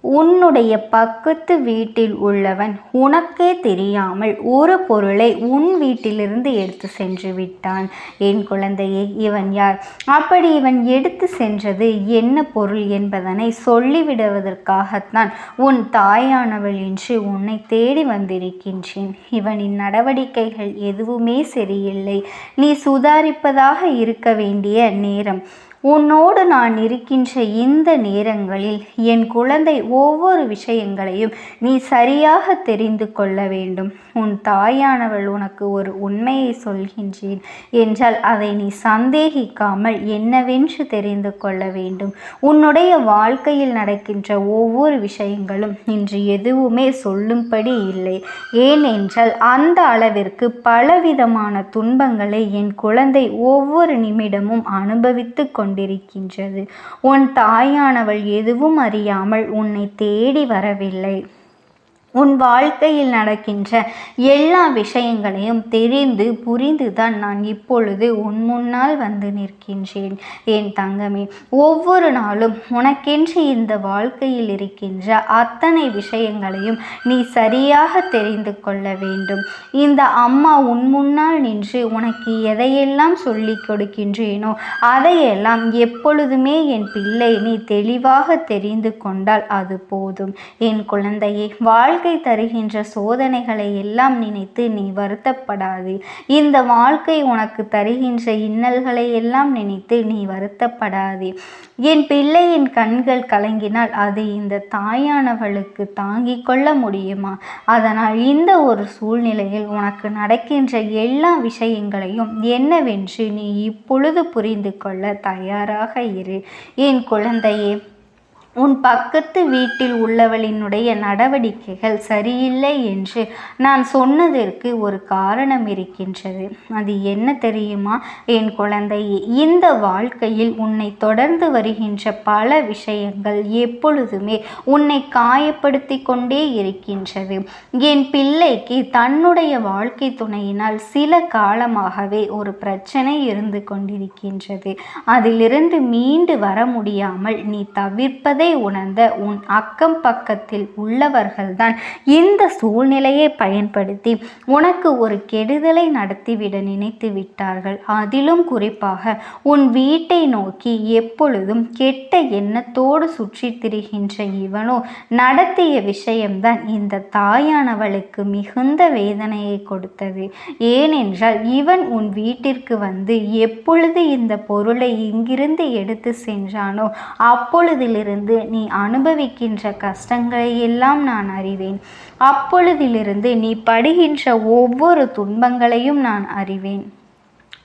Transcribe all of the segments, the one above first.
உன்னுடைய பக்கத்து வீட்டில் உள்ளவன் உனக்கே தெரியாமல் ஒரு பொருளை உன் வீட்டிலிருந்து எடுத்து சென்று விட்டான். என் குழந்தையே இவன் யார்? அப்படி இவன் எடுத்து சென்றது என்ன பொருள் என்பதனை சொல்லிவிடுவதற்காகத்தான் உன் தாயானவள் என்று உன்னை தேடி வந்திருக்கின்றேன். இவனின் நடவடிக்கைகள் எதுவுமே சரியில்லை. நீ சுதாரிப்பதாக இருக்க வேண்டிய நேரம். உன்னோடு நான் இருக்கின்ற இந்த நேரங்களில் என் குழந்தை ஒவ்வொரு விஷயங்களையும் நீ சரியாக தெரிந்து கொள்ள வேண்டும். உன் தாயானவள் உனக்கு ஒரு உண்மையை சொல்கின்றேன் என்றால் அதை நீ சந்தேகிக்காமல் என்னவென்று தெரிந்து கொள்ள வேண்டும். உன்னுடைய வாழ்க்கையில் நடக்கின்ற ஒவ்வொரு விஷயங்களும் இன்று எதுவுமே சொல்லும்படி இல்லை. ஏனென்றால் அந்த அளவிற்கு பலவிதமான துன்பங்களை என் குழந்தை ஒவ்வொரு நிமிடமும் அனுபவித்து கொண்டிருக்கின்றது. உன் தாயானவள் எதுவும் அறியாமல் உன்னை தேடி வரவில்லை. உன் வாழ்க்கையில் நடக்கின்ற எல்லா விஷயங்களையும் தெரிந்து புரிந்துதான் நான் இப்பொழுது உன் முன்னால் வந்து நிற்கின்றேன். என் தங்கமே ஒவ்வொரு நாளும் உனக்கென்று இந்த வாழ்க்கையில் இருக்கின்ற அத்தனை விஷயங்களையும் நீ சரியாக தெரிந்து கொள்ள வேண்டும். இந்த அம்மா உன் முன்னால் நின்று உனக்கு எதையெல்லாம் சொல்லி கொடுக்கின்றேனோ அதையெல்லாம் எப்பொழுதுமே என் பிள்ளை நீ தெளிவாக தெரிந்து கொண்டால் அது போதும். என் குழந்தையை வாழ் வாழ்க்கை தருகின்ற சோதனைகளை எல்லாம் நினைத்து நீ வருத்தப்படாது. இந்த வாழ்க்கை உனக்கு தருகின்ற இன்னல்களை எல்லாம் நினைத்து நீ வருத்தப்படாதே. என் பிள்ளையின் கண்கள் கலங்கினால் அது இந்த தாயானவளுக்கு தாங்கிக் கொள்ள முடியுமா? அதனால் இந்த ஒரு சூழ்நிலையில் உனக்கு நடக்கின்ற எல்லா விஷயங்களையும் என்னவென்று நீ இப்பொழுது புரிந்து கொள்ள தயாராக இரு. என் குழந்தையே உன் பக்கத்து வீட்டில் உள்ளவளினுடைய நடவடிக்கைகள் சரியில்லை என்று நான் சொன்னதற்கு ஒரு காரணம் இருக்கின்றது. அது என்ன தெரியுமா? என் குழந்தை இந்த வாழ்க்கையில் உன்னை தொடர்ந்து வருகின்ற பல விஷயங்கள் எப்பொழுதுமே உன்னை காயப்படுத்தி கொண்டே இருக்கின்றது. என் பிள்ளைக்கு தன்னுடைய வாழ்க்கை துணையினால் சில காலமாகவே ஒரு பிரச்சனை இருந்து கொண்டிருக்கின்றது. அதிலிருந்து மீண்டு வர முடியாமல் நீ தவிர்ப்பதை உணர்ந்த உன் அக்கம் பக்கத்தில் உள்ளவர்கள்தான் இந்த சூழ்நிலையை பயன்படுத்தி உனக்கு ஒரு கெடுதலை நடத்திவிட நினைத்து விட்டார்கள். அதிலும் குறிப்பாக உன் வீட்டை நோக்கி எப்பொழுதும் கெட்ட எண்ணத்தோடு சுற்றி திரிகின்ற இவனோ நடத்திய விஷயம்தான் இந்த தாயானவளுக்கு மிகுந்த வேதனையை கொடுத்தது. ஏனென்றால் இவன் உன் வீட்டிற்கு வந்து எப்பொழுது இந்த பொருளை இங்கிருந்து எடுத்து சென்றானோ அப்பொழுதிலிருந்து நீ அனுபவிக்கின்ற கஷ்டங்களை எல்லாம் நான் அறிவேன். அப்பொழுதிலிருந்து நீ படுகின்ற ஒவ்வொரு துன்பங்களையும் நான் அறிவேன்.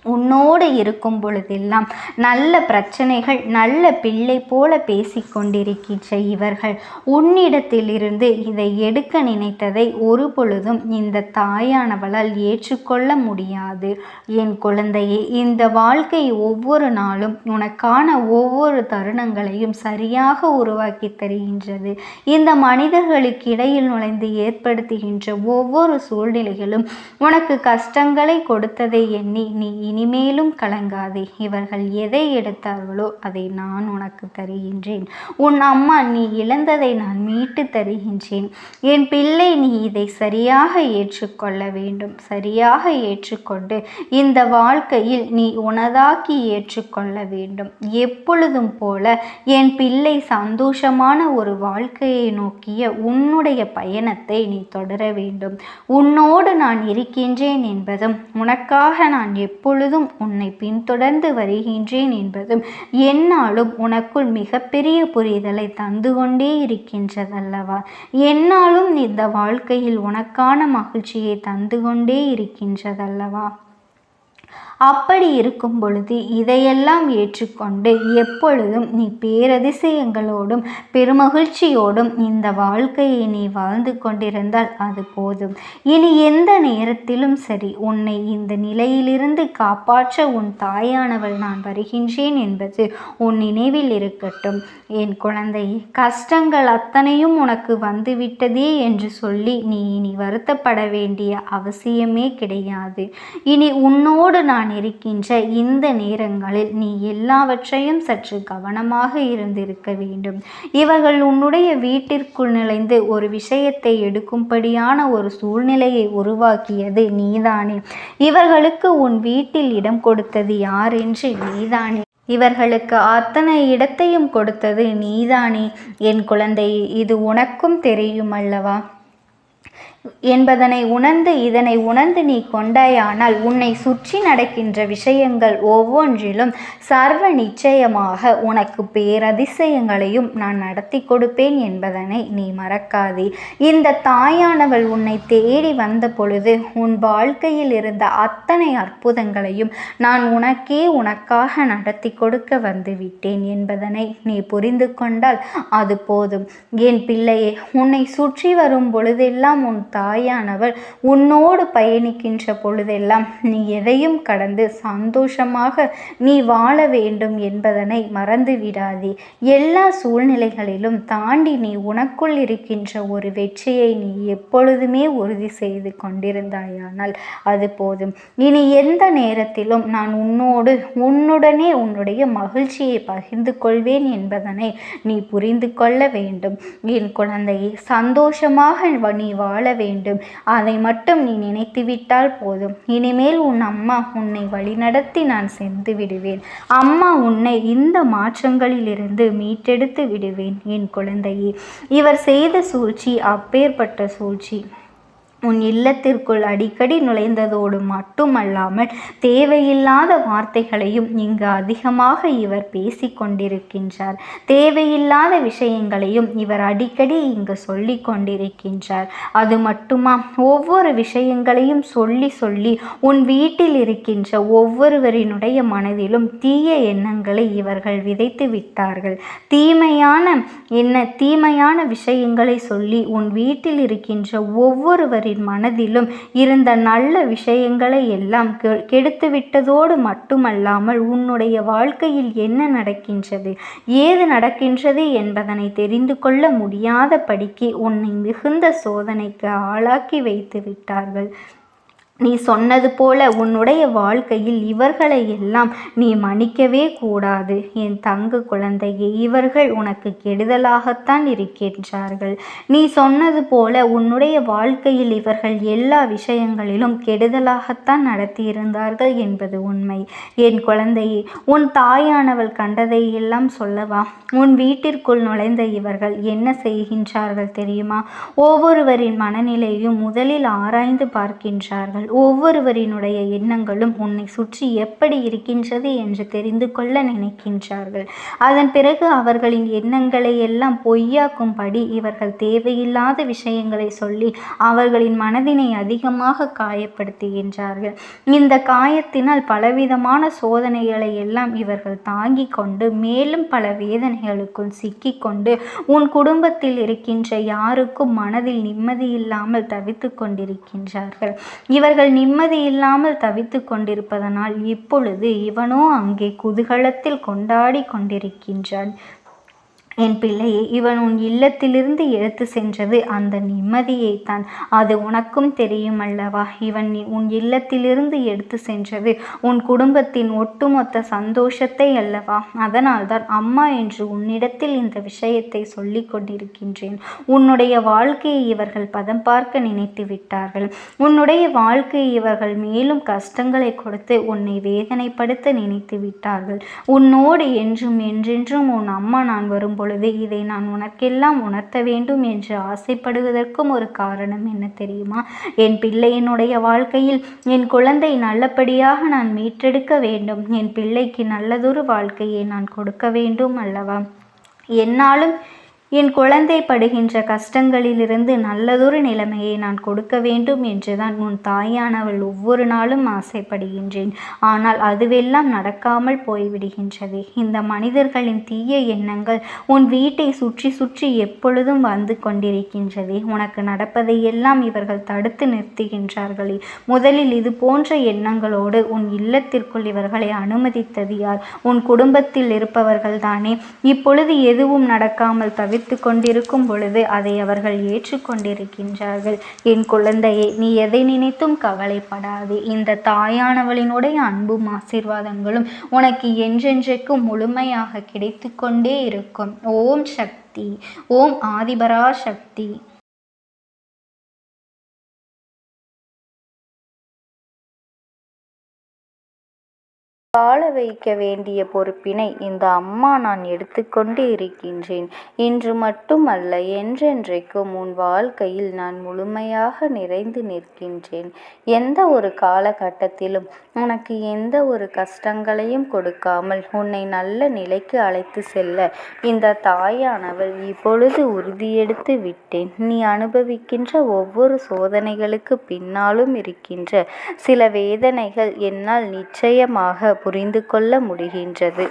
உன்னோடு இருக்கும் பொழுதெல்லாம் நல்ல பிரச்சனைகள் நல்ல பிள்ளை போல பேசிக்கொண்டிருக்கின்ற இவர்கள். உன்னிடத்திலிருந்து இதை எடுக்க நினைத்ததை ஒரு பொழுதும் இந்த தாயானவளால் ஏற்றுக்கொள்ள முடியாது. என் குழந்தையே இந்த வாழ்க்கை ஒவ்வொரு நாளும் உனக்கான ஒவ்வொரு தருணங்களையும் சரியாக உருவாக்கி தருகின்றது. இந்த மனிதர்களுக்கு இடையில் நுழைந்து ஏற்படுத்துகின்ற ஒவ்வொரு சூழ்நிலைகளும் உனக்கு கஷ்டங்களை கொடுத்ததை எண்ணி நீ இனிமேலும் கலங்காதே. இவர்கள் எதை எடுத்தார்களோ அதை நான் உனக்கு தருகின்றேன். உன் அம்மா நீ இழந்ததை நான் மீட்டு தருகின்றேன். என் பிள்ளை நீ இதை சரியாக ஏற்றுக்கொள்ள வேண்டும். சரியாக ஏற்றுக்கொண்டு இந்த வாழ்க்கையில் நீ உனதாக்கி ஏற்றுக்கொள்ள வேண்டும். எப்பொழுதும் போல என் பிள்ளை சந்தோஷமான ஒரு வாழ்க்கையை நோக்கிய உன்னுடைய பயணத்தை நீ தொடர வேண்டும். உன்னோடு நான் இருக்கின்றேன் என்பதும் உனக்காக நான் எப்பொழுது எப்பொழுதும் உன்னை பின்தொடர்ந்து வருகின்றேன் என்பதும் என்னாலும் உனக்குள் மிகப்பெரிய புரிதலை தந்து கொண்டே இருக்கின்றதல்லவா? என்னாலும் இந்த வாழ்க்கையில் உனக்கான மகிழ்ச்சியை தந்து கொண்டே இருக்கின்றதல்லவா? அப்படி இருக்கும் பொழுது இதையெல்லாம் ஏற்றுக்கொண்டு எப்பொழுதும் நீ பேரதிசயங்களோடும் பெருமகிழ்ச்சியோடும் இந்த வாழ்க்கையை நீ வாழ்ந்து கொண்டிருந்தால் அது போதும். இனி எந்த நேரத்திலும் சரி உன்னை இந்த நிலையிலிருந்து காப்பாற்ற உன் தாயானவள் நான் வருகின்றேன் என்பது உன் நினைவில் இருக்கட்டும். என் குழந்தை கஷ்டங்கள் அத்தனையும் உனக்கு வந்துவிட்டதே என்று சொல்லி நீ இனி வருத்தப்பட வேண்டிய அவசியமே கிடையாது. இனி உன்னோடு நான் இருக்கின்ற இந்த நேரங்களில் நீ எல்லாவற்றையும் சற்று கவனமாக இருந்திருக்க வேண்டும். இவர்கள் உன்னுடைய வீட்டிற்குள் நுழைந்து ஒரு விஷயத்தை எடுக்கும்படியான ஒரு சூழ்நிலையை உருவாக்கியது நீதானே. இவர்களுக்கு உன் வீட்டில் இடம் கொடுத்தது யார் என்று நீதானே. இவர்களுக்கு அத்தனை இடத்தையும் கொடுத்தது நீதானே. என் குழந்தை இது உனக்கும் தெரியும் அல்லவா? என்பதனை உணர்ந்து இதனை உணர்ந்து நீ கொண்டாயானால் உன்னை சுற்றி நடக்கின்ற விஷயங்கள் ஒவ்வொன்றிலும் சர்வ நிச்சயமாக உனக்கு பேரதிசயங்களையும் நான் நடத்தி கொடுப்பேன் என்பதனை நீ மறக்காதே. இந்த தாயானவள் உன்னை தேடி வந்த பொழுது உன் வாழ்க்கையில் இருந்த அத்தனை அற்புதங்களையும் நான் உனக்கே உனக்காக நடத்தி கொடுக்க வந்துவிட்டேன் என்பதனை நீ புரிந்து கொண்டால் அது போதும். என் பிள்ளையே உன்னை சுற்றி வரும் பொழுதெல்லாம் உன் தாயானவள் உன்னோடு பயணிக்கின்ற பொழுதெல்லாம் நீ எதையும் கடந்து சந்தோஷமாக நீ வாழ வேண்டும் என்பதனை மறந்து விடாதே. எல்லா சூழ்நிலைகளிலும் தாண்டி நீ உனக்குள் இருக்கின்ற ஒரு வெற்றியை நீ எப்பொழுதுமே உறுதி செய்து கொண்டிருந்தாயானால் அது போதும். இனி எந்த நேரத்திலும் நான் உன்னோடு உன்னுடனே உன்னுடைய மகிழ்ச்சியை பகிர்ந்து கொள்வேன் என்பதனை நீ புரிந்து கொள்ள வேண்டும். என் குழந்தையை சந்தோஷமாக நீ வாழ வேண்டும். அதை மட்டும் நீ நினைத்துவிட்டால் போதும். இனிமேல் உன் அம்மா உன்னை வழிநடத்தி நான் சென்று விடுவேன். அம்மா உன்னை இந்த மாற்றங்களிலிருந்து மீட்டெடுத்து விடுவேன் என் குழந்தையே. இவர் செய்த சூழ்ச்சி அப்பேற்பட்ட சூழ்ச்சி. உன் இல்லத்திற்குள் அடிக்கடி நுழைந்ததோடு மட்டுமல்லாமல் தேவையில்லாத வார்த்தைகளையும் இங்கு அதிகமாக இவர் பேசி கொண்டிருக்கின்றார். தேவையில்லாத விஷயங்களையும் இவர் அடிக்கடி இங்கு சொல்லி கொண்டிருக்கின்றார். அது மட்டுமா? ஒவ்வொரு விஷயங்களையும் சொல்லி சொல்லி உன் வீட்டில் இருக்கின்ற ஒவ்வொருவரினுடைய மனதிலும் தீய எண்ணங்களை இவர்கள் விதைத்து விட்டார்கள். தீமையான என்ன? தீமையான விஷயங்களை சொல்லி உன் வீட்டில் இருக்கின்ற ஒவ்வொருவரின் அவர்களின் மனதிலும் இருந்த நல்ல விஷயங்களை எல்லாம் கெடுத்துவிட்டதோடு மட்டுமல்லாமல் உன்னுடைய வாழ்க்கையில் என்ன நடக்கின்றது ஏது நடக்கின்றது என்பதனை தெரிந்து கொள்ள முடியாதபடிக்கு உன்னை மிகுந்த சோதனைக்கு ஆளாக்கி வைத்து விட்டார்கள். நீ சொன்னது போல உன்னுடைய வாழ்க்கையில் இவர்களை எல்லாம் நீ மன்னிக்கவே கூடாது. என் தங்க குழந்தையே இவர்கள் உனக்கு கெடுதலாகத்தான் இருக்கின்றார்கள். நீ சொன்னது போல உன்னுடைய வாழ்க்கையில் இவர்கள் எல்லா விஷயங்களிலும் கெடுதலாகத்தான் நடத்தியிருந்தார்கள் என்பது உண்மை. என் குழந்தையே உன் தாயானவள் கண்டதை எல்லாம் சொல்லவா? உன் வீட்டிற்குள் நுழைந்த இவர்கள் என்ன செய்கின்றார்கள் தெரியுமா? ஒவ்வொருவரின் மனநிலையும் முதலில் ஆராய்ந்து பார்க்கின்றார்கள். ஒவ்வொருவரினுடைய எண்ணங்களும் உன்னை சுற்றி எப்படி இருக்கின்றது என்று தெரிந்து கொள்ள நினைக்கின்றார்கள். அதன் பிறகு அவர்களின் எண்ணங்களை எல்லாம் பொய்யாக்கும்படி இவர்கள் தேவையில்லாத விஷயங்களை சொல்லி அவர்களின் மனதினை அதிகமாக காயப்படுத்துகின்றார்கள். இந்த காயத்தினால் பலவிதமான சோதனைகளை எல்லாம் இவர்கள் தாங்கிக் கொண்டு மேலும் பல வேதனைகளுக்குள் சிக்கிக்கொண்டு உன் குடும்பத்தில் இருக்கின்ற யாருக்கும் மனதில் நிம்மதி இல்லாமல் தவித்து கொண்டிருக்கின்றார்கள். இவர் அவர்கள் நிம்மதி இல்லாமல் தவித்து கொண்டிருப்பதனால் இப்பொழுது இவனோ அங்கே குதூகலத்தில் கொண்டாடி கொண்டிருக்கின்றான் என் பிள்ளையை இவன் உன் இல்லத்திலிருந்து எடுத்து சென்றது அந்த நிம்மதியைத்தான். அது உனக்கும் தெரியும் அல்லவா இவன் உன் இல்லத்திலிருந்து எடுத்து சென்றது உன் குடும்பத்தின் ஒட்டுமொத்த சந்தோஷத்தை அல்லவா? அதனால்தான் அம்மா என்று உன்னிடத்தில் இந்த விஷயத்தை சொல்லிக் கொண்டிருக்கின்றேன். உன்னுடைய வாழ்க்கையை இவர்கள் பதம் பார்க்க நினைத்து விட்டார்கள். உன்னுடைய வாழ்க்கையை இவர்கள் மேலும் கஷ்டங்களை கொடுத்து உன்னை வேதனைப்படுத்த நினைத்து விட்டார்கள். உன்னோடு என்றும் என்றென்றும் உன் அம்மா நான் வரும்போது பொழுது இதை நான் உனக்கெல்லாம் உணர்த்த வேண்டும் என்று ஆசைப்படுவதற்கும் ஒரு காரணம் என்ன தெரியுமா? என் பிள்ளையினுடைய வாழ்க்கையில் என் குழந்தை நல்லபடியாக நான் மீட்டெடுக்க வேண்டும். என் பிள்ளைக்கு நல்லதொரு வாழ்க்கையை நான் கொடுக்க வேண்டும் அல்லவா? என்னாலும் என் குழந்தை படுகின்ற கஷ்டங்களிலிருந்து நல்லதொரு நிலைமையை நான் கொடுக்க வேண்டும் என்றுதான் உன் தாயானவள் ஒவ்வொரு நாளும் ஆசைப்படுகின்றேன். ஆனால் அதுவெல்லாம் நடக்காமல் போய்விடுகின்றது. இந்த மனிதர்களின் தீய எண்ணங்கள் உன் வீட்டை சுற்றி சுற்றி எப்பொழுதும் வந்து கொண்டிருக்கின்றது. உனக்கு நடப்பதையெல்லாம் இவர்கள் தடுத்து நிறுத்துகின்றார்களே. முதலில் இது போன்ற எண்ணங்களோடு உன் இல்லத்திற்குள் இவர்களை அனுமதித்தது யார்? உன் குடும்பத்தில் இருப்பவர்கள் தானே இப்பொழுது எதுவும் நடக்காமல் தவிர்த்து கொண்டிருக்கும் பொழுது அதை அவர்கள் ஏற்றுக்கொண்டிருக்கின்றார்கள். என் குழந்தையை நீ எதை நினைத்தும் கவலைப்படாதே. இந்த தாயானவளினுடைய அன்பும் ஆசீர்வாதங்களும் உனக்கு என்றென்றைக்கும் முழுமையாக கிடைத்து கொண்டே இருக்கும். ஓம் சக்தி ஓம் ஆதிபரா சக்தி வாழ வைக்க வேண்டிய பொறுப்பினை இந்த அம்மா நான் எடுத்துக்கொண்டு இருக்கின்றேன். இன்று மட்டுமல்ல என்றென்றைக்கும் உன் வாழ்க்கையில் நான் முழுமையாக நிறைந்து நிற்கின்றேன். எந்த ஒரு காலகட்டத்திலும் உனக்கு எந்த ஒரு கஷ்டங்களையும் கொடுக்காமல் உன்னை நல்ல நிலைக்கு அழைத்து செல்ல இந்த தாயானவள் இப்பொழுது உறுதியெடுத்து விட்டேன். நீ அனுபவிக்கின்ற ஒவ்வொரு சோதனைகளுக்கு பின்னாலும் இருக்கின்ற சில வேதனைகள் என்னால் நிச்சயமாக புரிந்து கொள்ள முடிகின்றது.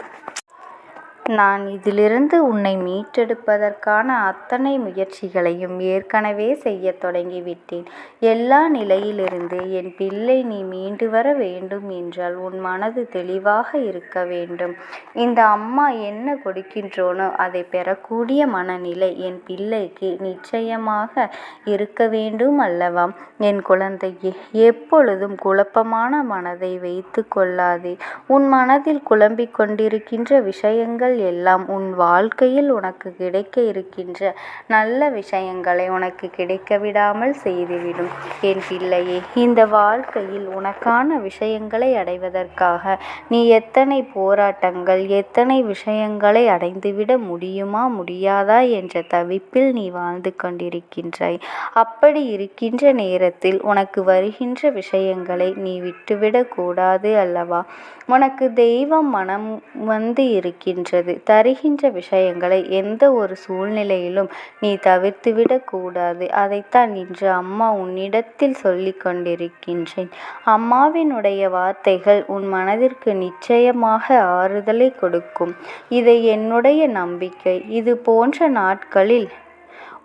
நான் இதிலிருந்து உன்னை மீட்டெடுப்பதற்கான அத்தனை முயற்சிகளையும் ஏற்கனவே செய்யத் தொடங்கிவிட்டேன். எல்லா நிலையிலிருந்து என் பிள்ளை நீ மீண்டு வர வேண்டும் என்றால் உன் மனது தெளிவாக இருக்க வேண்டும். இந்த அம்மா என்ன கொடுக்கின்றோனோ அதை பெறக்கூடிய மனநிலை என் பிள்ளைக்கு நிச்சயமாக இருக்க வேண்டும் அல்லவா? என் குழந்தையே எப்பொழுதும் குழப்பமான மனதை வைத்து கொள்ளாதே. உன் மனதில் குழம்பிக் கொண்டிருக்கின்ற விஷயங்கள் எல்லாம் உன் வாழ்க்கையில் உனக்கு கிடைக்க இருக்கின்ற நல்ல விஷயங்களை உனக்கு கிடைக்க விடாமல் செய்துவிடும். என் பிள்ளையே இந்த வாழ்க்கையில் உனக்கான விஷயங்களை அடைவதற்காக நீ எத்தனை போராட்டங்கள் எத்தனை விஷயங்களை அடைந்துவிட முடியுமா முடியாதா என்ற தவிப்பில் நீ வாழ்ந்து கொண்டிருக்கின்றாய். அப்படி இருக்கின்ற நேரத்தில் உனக்கு வருகின்ற விஷயங்களை நீ விட்டுவிடக்கூடாது அல்லவா? உனக்கு தெய்வம் மனம் வந்து இருக்கின்றது. தருகின்ற விஷயங்களை எந்த ஒரு சூழ்நிலையிலும் நீ தவிர்த்துவிடக் கூடாது. அதைத்தான் இன்று அம்மா உன்னிடத்தில் சொல்லி கொண்டிருக்கின்றேன். அம்மாவினுடைய வார்த்தைகள் உன் மனதிற்கு நிச்சயமாக ஆறுதலை கொடுக்கும். இதை என்னுடைய நம்பிக்கை. இது போன்ற நாட்களில்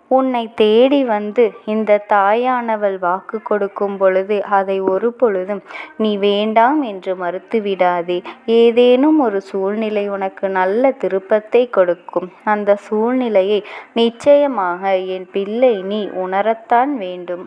உன்னை தேடி வந்து இந்த தாயானவள் வாக்கு கொடுக்கும் பொழுது அதை ஒரு பொழுதும் நீ வேண்டாம் என்று மறுத்து விடாதே. ஏதேனும் ஒரு சூழ்நிலை உனக்கு நல்ல திருப்பத்தை கொடுக்கும். அந்த சூழ்நிலையை நிச்சயமாக என் பிள்ளை நீ உணரத்தான் வேண்டும்.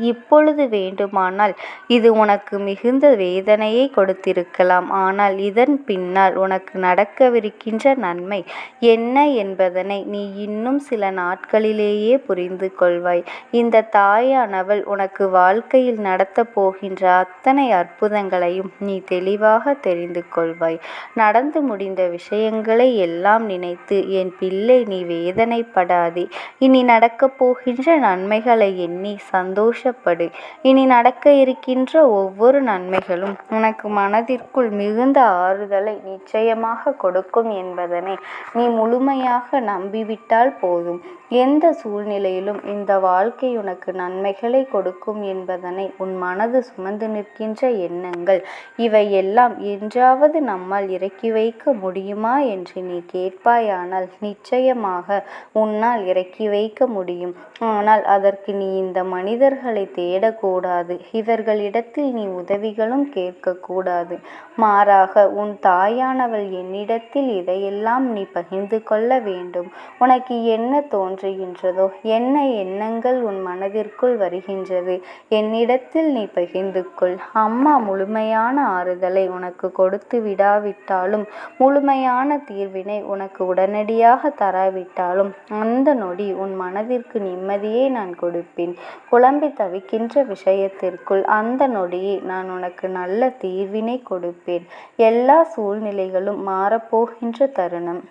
இப்பொழுது வேண்டுமானால் இது உனக்கு மிகுந்த வேதனையை கொடுத்திருக்கலாம். ஆனால் இதன் பின்னால் உனக்கு நடக்கவிருக்கின்ற நன்மை என்ன என்பதனை நீ இன்னும் சில நாட்களிலேயே புரிந்து கொள்வாய். இந்த தாயானவள் உனக்கு வாழ்க்கையில் நடத்தப் போகின்ற அத்தனை அற்புதங்களையும் நீ தெளிவாக தெரிந்து கொள்வாய். நடந்து முடிந்த விஷயங்களை எல்லாம் நினைத்து என் பிள்ளை நீ வேதனைப்படாதே. இனி நடக்கப் போகின்ற நன்மைகளை எண்ணி சந்தோஷ சந்தோஷப்படு. இனி நடக்க இருக்கின்ற ஒவ்வொரு நன்மைகளும் உனக்கு மனதிற்குள் மிகுந்த ஆறுதலை நிச்சயமாக கொடுக்கும் என்பதனை நீ முழுமையாக நம்பிவிட்டால் போதும். எந்த சூழ்நிலையிலும் இந்த வாழ்க்கை உனக்கு நன்மைகளை கொடுக்கும் என்பதனை உன் மனது சுமந்து நிற்கின்ற எண்ணங்கள் இவை எல்லாம் என்றாவது நம்மால் இறக்கி வைக்க முடியுமா என்று நீ கேட்பாயானால் நிச்சயமாக உன்னால் இறக்கி வைக்க முடியும். ஆனால் அதற்கு நீ இந்த மனிதர்கள் தேடக்கூடாது. இவர்களிடத்தில் நீ உதவிகளும் கேட்கக்கூடாது. மாறாக உன் தாயானவள் என்னிடத்தில் இதையெல்லாம் நீ பகிர்ந்து கொள்ள வேண்டும். உனக்கு என்ன தோன்றுகின்றதோ என்ன எண்ணங்கள் உன் மனதிற்குள் வருகின்றது என்னிடத்தில் நீ பகிர்ந்து கொள். அம்மா முழுமையான ஆறுதலை உனக்கு கொடுத்து விடாவிட்டாலும் முழுமையான தீர்வினை உனக்கு உடனடியாக தராவிட்டாலும் அந்த நொடி உன் மனதிற்கு நிம்மதியை நான் கொடுப்பேன். குழம்பி தவிக்கின்ற விஷயத்திற்குள் அந்த நொடியை நான் உனக்கு நல்ல தீர்வினை கொடுப்பேன். எல்லா சூழ்நிலைகளும் மாறப்போகின்ற தருணம்.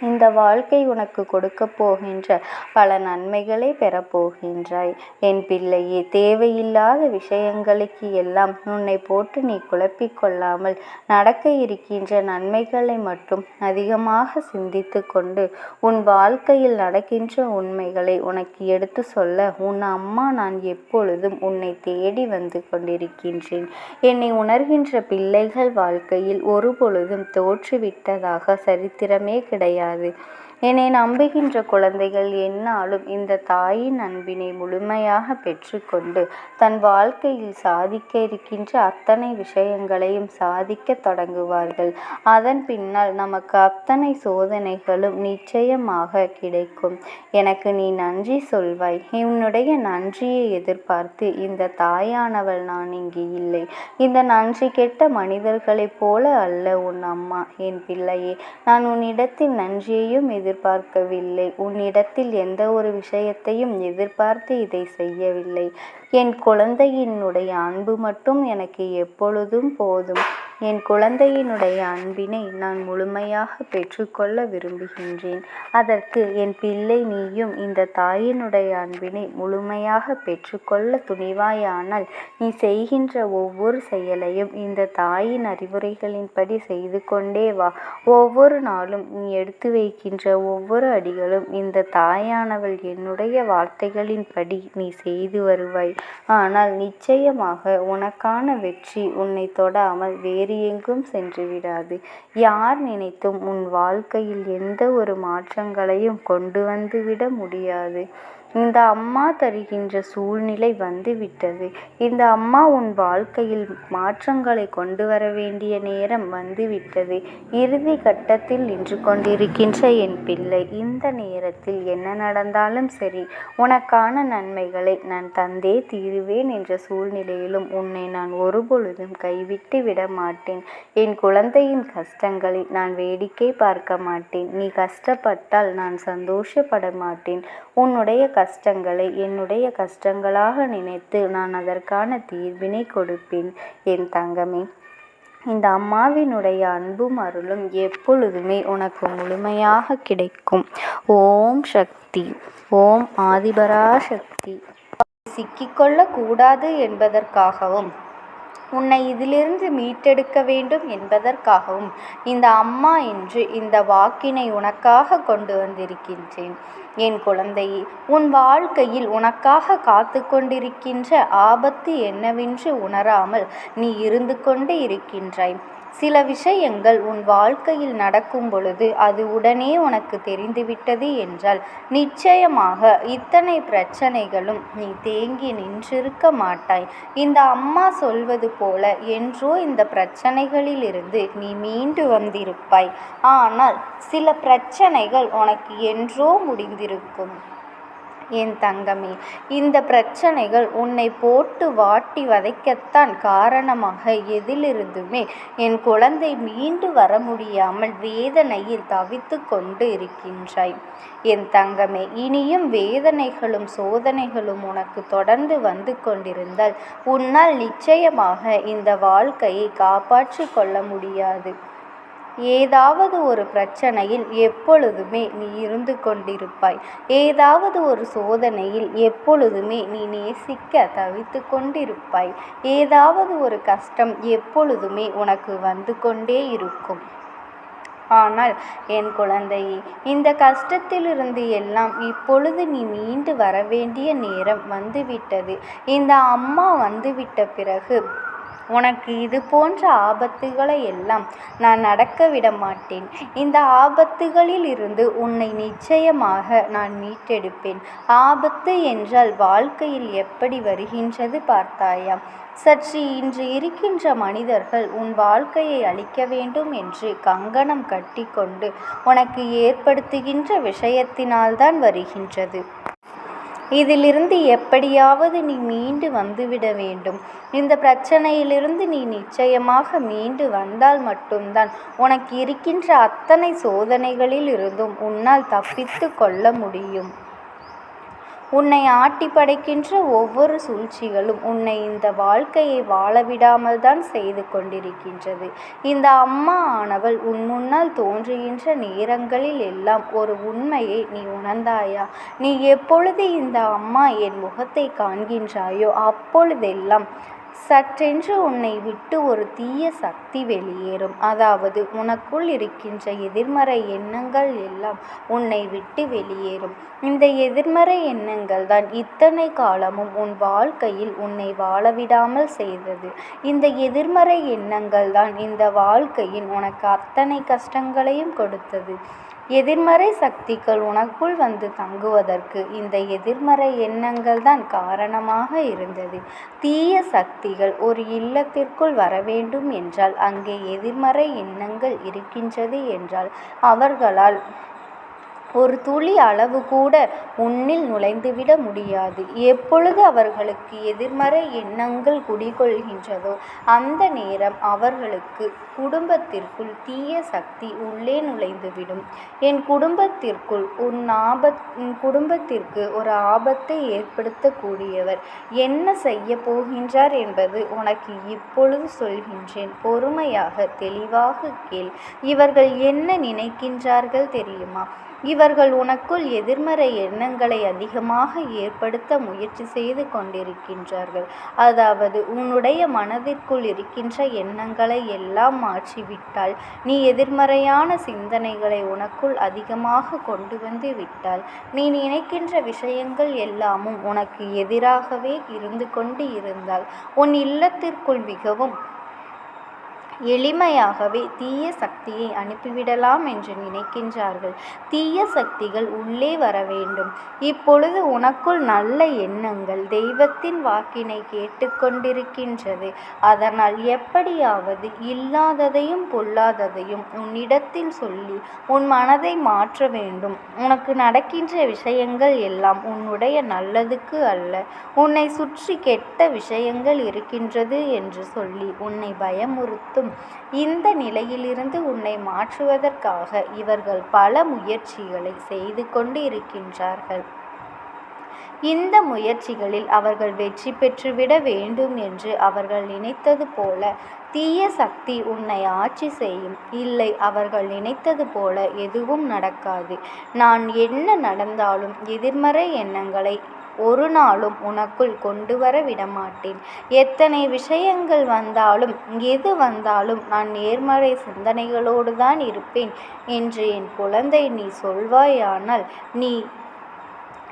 இந்த வாழ்க்கை உனக்கு கொடுக்கப் போகின்ற பல நன்மைகளை பெறப்போகின்றாய் என் பிள்ளையே தேவையில்லாத விஷயங்களுக்கு எல்லாம் உன்னை போட்டு நீ குழப்பிக்கொள்ளாமல் நடக்க இருக்கின்ற நன்மைகளை மட்டும் அதிகமாக சிந்தித்து கொண்டு உன் வாழ்க்கையில் நடக்கின்ற உண்மைகளை உனக்கு எடுத்து சொல்ல உன் அம்மா நான் எப்பொழுதும் உன்னை தேடி வந்து கொண்டிருக்கின்றேன். என்னை உணர்கின்ற பிள்ளைகள் வாழ்க்கையில் ஒரு பொழுதும் தோற்றுவிட்டதாக சரித்திரமே கிடையாது. கிடையாது என்னை நம்புகின்ற குழந்தைகள் என்னாலும் இந்த தாயின் அன்பினை முழுமையாக பெற்றுக்கொண்டு தன் வாழ்க்கையில் சாதிக்க இருக்கின்ற அத்தனை விஷயங்களையும் சாதிக்க தொடங்குவார்கள். அதன் பின்னால் நமக்கு அத்தனை சோதனைகளும் நிச்சயமாக கிடைக்கும். எனக்கு நீ நன்றி சொல்வாய். உன்னுடைய நன்றியை எதிர்பார்த்து இந்த தாயானவள் நான் இங்கு இல்லை. இந்த நன்றி கெட்ட மனிதர்களைப் போல அல்ல உன் அம்மா என் பிள்ளையே. நான் உன்னிடத்தில் நன்றியையும் எதிர் எதிர்பார்க்கவில்லை. உன்னிடத்தில் எந்த ஒரு விஷயத்தையும் எதிர்பார்த்து இதை செய்யவில்லை. என் குழந்தையினுடைய அன்பு மட்டும் எனக்கு எப்பொழுதும் போதும். என் குழந்தையினுடைய அன்பினை நான் முழுமையாக பெற்றுக்கொள்ள விரும்புகின்றேன். அதற்கு என் பிள்ளை நீயும் இந்த தாயினுடைய அன்பினை முழுமையாக பெற்றுக்கொள்ள துணிவாயானால் நீ செய்கின்ற ஒவ்வொரு செயலையும் இந்த தாயின் அறிவுரைகளின்படி செய்து கொண்டே வா. ஒவ்வொரு நாளும் நீ எடுத்து வைக்கின்ற ஒவ்வொரு அடிகளும் இந்த தாயானவள் என்னுடைய வார்த்தைகளின்படி நீ செய்து வருவாய். ஆனால் நிச்சயமாக உனக்கான வெற்றி உன்னை தொடாமல் வேறு வேறு எங்கும் சென்றுவிடாது யார் நினைத்தும் உன் வாழ்க்கையில் எந்த ஒரு மாற்றங்களையும் கொண்டு வந்துவிட முடியாது. இந்த அம்மா தருகின்ற சூழ்நிலை வந்துவிட்டது. இந்த அம்மா உன் வாழ்க்கையில் மாற்றங்களை கொண்டு வர வேண்டிய நேரம் வந்துவிட்டது. இறுதி கட்டத்தில் நின்று கொண்டிருக்கின்ற என் பிள்ளை இந்த நேரத்தில் என்ன நடந்தாலும் சரி உனக்கான நன்மைகளை நான் தந்தே தீருவேன் என்ற சூழ்நிலையிலும் உன்னை நான் ஒருபொழுதும் கைவிட்டு விட மாட்டேன். என் குழந்தையின் கஷ்டங்களை நான் வேடிக்கை பார்க்க மாட்டேன். நீ கஷ்டப்பட்டால் நான் சந்தோஷப்பட மாட்டேன். உன்னுடைய கஷ்டங்களை என்னுடைய கஷ்டங்களாக நினைத்து நான் அதற்கான தீர்வினை கொடுப்பேன் என் தங்கமே. இந்த அம்மாவினுடைய அன்பும் அருளும் எப்பொழுதுமே உனக்கு முழுமையாக கிடைக்கும். ஓம் சக்தி ஓம் ஆதிபரா சக்தி சிக்கிக்கொள்ள என்பதற்காகவும் உன்னை இதிலிருந்து மீட்டெடுக்க வேண்டும் என்பதற்காகவும் இந்த அம்மா என்று இந்த வாக்கினை உனக்காக கொண்டு வந்திருக்கின்றேன். என் குழந்தையே உன் வாழ்க்கையில் உனக்காக காத்து கொண்டிருக்கின்ற ஆபத்து என்னவென்று உணராமல் நீ இருந்து கொண்டு இருக்கின்றாய். சில விஷயங்கள் உன் வாழ்க்கையில் நடக்கும் பொழுது அது உடனே உனக்கு தெரிந்துவிட்டது என்றால் நிச்சயமாக இத்தனை பிரச்சனைகளும் நீ தேங்கி நின்றிருக்க மாட்டாய். இந்த அம்மா சொல்வது போல என்றோ இந்த பிரச்சனைகளிலிருந்து நீ மீண்டு வந்திருப்பாய். ஆனால் சில பிரச்சனைகள் உனக்கு என்றோ முடிந்திருக்கும். என் தங்கமே இந்த பிரச்சனைகள் உன்னை போட்டு வாட்டி வதைக்கத்தான் காரணமாக எதிலிருந்துமே என் குழந்தை மீண்டு வர முடியாமல் வேதனையில் தவித்து கொண்டு இருக்கின்றாய். என் தங்கமே இனியும் வேதனைகளும் சோதனைகளும் உனக்கு தொடர்ந்து வந்து கொண்டிருந்தால் உன்னால் நிச்சயமாக இந்த வாழ்க்கையை காப்பாற்றி கொள்ள முடியாது. ஏதாவது ஒரு பிரச்சனையில் எப்பொழுதுமே நீ இருந்து கொண்டிருப்பாய். ஏதாவது ஒரு சோதனையில் எப்பொழுதுமே நீ நேசிக்க தவித்து கொண்டிருப்பாய். ஏதாவது ஒரு கஷ்டம் எப்பொழுதுமே உனக்கு வந்து கொண்டே இருக்கும். ஆனால் என் குழந்தையே இந்த கஷ்டத்திலிருந்து எல்லாம் இப்பொழுது நீ மீண்டு வர வேண்டிய நேரம் வந்துவிட்டது. இந்த அம்மா வந்துவிட்ட பிறகு உனக்கு இது போன்ற ஆபத்துகளை எல்லாம் நான் நடக்க விட மாட்டேன். இந்த ஆபத்துகளில் இருந்து உன்னை நிச்சயமாக நான் மீட்டெடுப்பேன். ஆபத்து என்றால் வாழ்க்கையில் எப்படி வருகின்றது பார்த்தாயா? சற்று இன்று இருக்கின்ற மனிதர்கள் உன் வாழ்க்கையை அழிக்க வேண்டும் என்று கங்கணம் கட்டிக்கொண்டு உனக்கு ஏற்படுத்துகின்ற விஷயத்தினால்தான் வருகின்றது. இதிலிருந்து எப்படியாவது நீ மீண்டு வந்துவிட வேண்டும். இந்த பிரச்சனையிலிருந்து நீ நிச்சயமாக மீண்டு வந்தால் மட்டும்தான் உனக்கு இருக்கின்ற அத்தனை சோதனைகளில் இருந்தும் உன்னால் தப்பித்து கொள்ள முடியும். உன்னை ஆட்டி படைக்கின்ற ஒவ்வொரு சூழ்ச்சிகளும் உன்னை இந்த வாழ்க்கையை வாழவிடாமல் தான் செய்து கொண்டிருக்கின்றது. இந்த அம்மா ஆனவள் உன் முன்னால் தோன்றுகின்ற நேரங்களில் எல்லாம் ஒரு உண்மையை நீ உணர்ந்தாயா? நீ எப்பொழுது இந்த அம்மா என் முகத்தை காண்கின்றாயோ அப்பொழுதெல்லாம் சற்றென்று உன்னை விட்டு ஒரு தீய சக்தி வெளியேறும். அதாவது உனக்குள் இருக்கின்ற எதிர்மறை எண்ணங்கள் எல்லாம் உன்னை விட்டு வெளியேறும். இந்த எதிர்மறை எண்ணங்கள் தான் இத்தனை காலமும் உன் வாழ்க்கையில் உன்னை வாழவிடாமல் செய்தது. இந்த எதிர்மறை எண்ணங்கள் தான் இந்த வாழ்க்கையில் உனக்கு அத்தனை கஷ்டங்களையும் கொடுத்தது. எதிர்மறை சக்திகள் உனக்குள் வந்து தங்குவதற்கு இந்த எதிர்மறை எண்ணங்கள் தான் காரணமாக இருந்தது. தீய சக்திகள் ஒரு இல்லத்திற்குள் வர வேண்டும் என்றால் அங்கே எதிர்மறை எண்ணங்கள் இருக்கின்றது என்றால் அவர்களால் ஒரு துளி அளவு கூட உன்னில் நுழைந்துவிட முடியாது. எப்பொழுது அவர்களுக்கு எதிர்மறை எண்ணங்கள் குடிகொள்கின்றதோ அந்த நேரம் அவர்களுக்கு குடும்பத்திற்குள் தீய சக்தி உள்ளே நுழைந்துவிடும். என் குடும்பத்திற்குள் உன் ஆபத் உன் குடும்பத்திற்கு ஒரு ஆபத்தை ஏற்படுத்தக்கூடியவர் என்ன செய்ய போகின்றார் என்பது உனக்கு இப்பொழுது சொல்கின்றேன். பொறுமையாக தெளிவாக கேள். இவர்கள் என்ன நினைக்கின்றார்கள் தெரியுமா? இவர்கள் உனக்குள் எதிர்மறை எண்ணங்களை அதிகமாக ஏற்படுத்த முயற்சி செய்து கொண்டிருக்கின்றார்கள். அதாவது உன்னுடைய மனதிற்குள் இருக்கின்ற எண்ணங்களை எல்லாம் மாற்றிவிட்டால் நீ எதிர்மறையான சிந்தனைகளை உனக்குள் அதிகமாக கொண்டு வந்து விட்டால் நீ நினைக்கின்ற விஷயங்கள் எல்லாமும் உனக்கு எதிராகவே இருந்து கொண்டு இருந்தால் உன் இல்லத்திற்குள் மிகவும் எளிமையாகவே தீய சக்தியை அனுப்பிவிடலாம் என்று நினைக்கின்றார்கள். தீய சக்திகள் உள்ளே வர வேண்டும். இப்பொழுது உனக்குள் நல்ல எண்ணங்கள் தெய்வத்தின் வாக்கினை கேட்டுக்கொண்டிருக்கின்றது. அதனால் எப்படியாவது இல்லாததையும் பொல்லாததையும் உன்னிடத்தில் சொல்லி உன் மனதை மாற்ற வேண்டும். உனக்கு நடக்கின்ற விஷயங்கள் எல்லாம் உன்னுடைய நல்லதுக்கு அல்ல. உன்னை சுற்றி கெட்ட விஷயங்கள் இருக்கின்றது என்று சொல்லி உன்னை பயமுறுத்தும். இந்த நிலையிலிருந்து உன்னை மாற்றுவதற்காக இவர்கள் பல முயற்சிகளை செய்து கொண்டு இருக்கின்றார்கள் இந்த முயற்சிகளில் அவர்கள் வெற்றி பெற்றுவிட வேண்டும் என்று அவர்கள் நினைத்தது போல தீய சக்தி உன்னை ஆட்சி செய்யும். இல்லை அவர்கள் நினைத்தது போல எதுவும் நடக்காது. நான் என்ன நடந்தாலும் எதிர்மறை எண்ணங்களை ஒரு நாளும் உனக்குள் கொண்டு வர விடமாட்டேன். எத்தனை விஷயங்கள் வந்தாலும் எது வந்தாலும் நான் நேர்மறை சிந்தனைகளோடு தான் இருப்பேன் என்று என் குழந்தை நீ சொல்வாயானால் நீ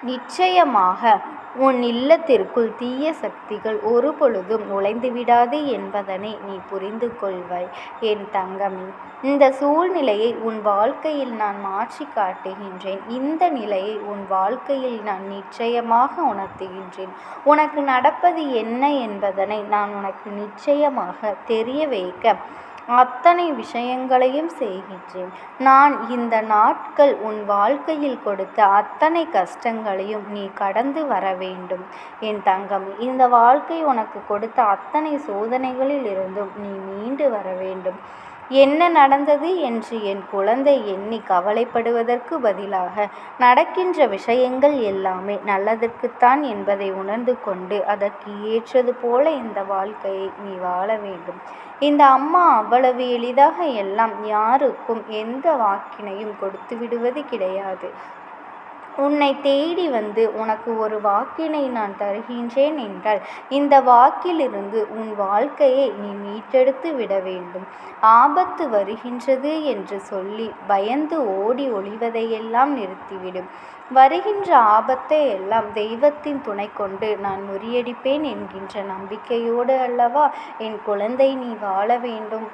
நிச்சயமாக உன் இல்லத்திற்குள் தீய சக்திகள் ஒரு பொழுதும் நுழைந்துவிடாது என்பதனை நீ புரிந்து கொள்வாய். என் தங்கமே இந்த சூழ்நிலையை உன் வாழ்க்கையில் நான் மாற்றி காட்டுகின்றேன். இந்த நிலையை உன் வாழ்க்கையில் நான் நிச்சயமாக உணர்த்துகின்றேன். உனக்கு நடப்பது என்ன என்பதனை நான் உனக்கு நிச்சயமாக தெரிய வைக்க அத்தனை விஷயங்களையும் செய்கின்றேன். நான் இந்த நாட்கள் உன் வாழ்க்கையில் கொடுத்த அத்தனை கஷ்டங்களையும் நீ கடந்து வர வேண்டும். என் தங்கம் இந்த வாழ்க்கை உனக்கு கொடுத்த அத்தனை சோதனைகளில் இருந்தும் நீ மீண்டு வர வேண்டும். என்ன நடந்தது என்று என் குழந்தை எண்ணி கவலைப்படுவதற்கு பதிலாக நடக்கின்ற விஷயங்கள் எல்லாமே நல்லதற்குத்தான் என்பதை உணர்ந்து கொண்டு அதற்கு ஏற்றது போல இந்த வாழ்க்கையை நீ வாழ வேண்டும். இந்த அம்மா அவ்வளவு எளிதாக எல்லாம் யாருக்கும் எந்த வாக்கினையும் கொடுத்து விடுவது கிடையாது. உன்னை தேடி வந்து உனக்கு ஒரு வாக்கினை நான் தருகின்றேன் என்றால் இந்த வாக்கிலிருந்து உன் வாழ்க்கையை நீ மீட்டெடுத்து விட வேண்டும். ஆபத்து வருகின்றது என்று சொல்லி பயந்து ஓடி ஒளிவதையெல்லாம் நிறுத்திவிடும் வருகின்ற ஆபத்தை எல்லாம் தெய்வத்தின் துணை கொண்டு நான் முறியடிப்பேன் என்கின்ற நம்பிக்கையோடு அல்லவா? என் குழந்தை நீ வாழ வேண்டும்.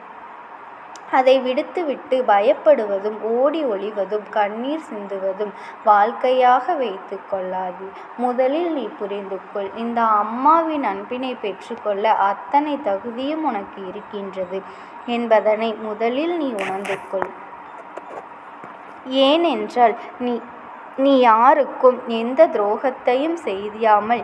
அதை விடுத்துவிட்டு பயப்படுவதும் ஓடி ஒளிவதும் கண்ணீர் சிந்துவதும் வாழ்க்கையாக வைத்து கொள்ளாது. முதலில் நீ புரிந்து கொள். இந்த அம்மாவின் அன்பினை பெற்றுக்கொள்ள அத்தனை தகுதியும் உனக்கு இருக்கின்றது என்பதனை முதலில் நீ உணர்ந்து கொள். ஏனென்றால் நீ நீ யாருக்கும் எந்த துரோகத்தையும் செய்யாமல்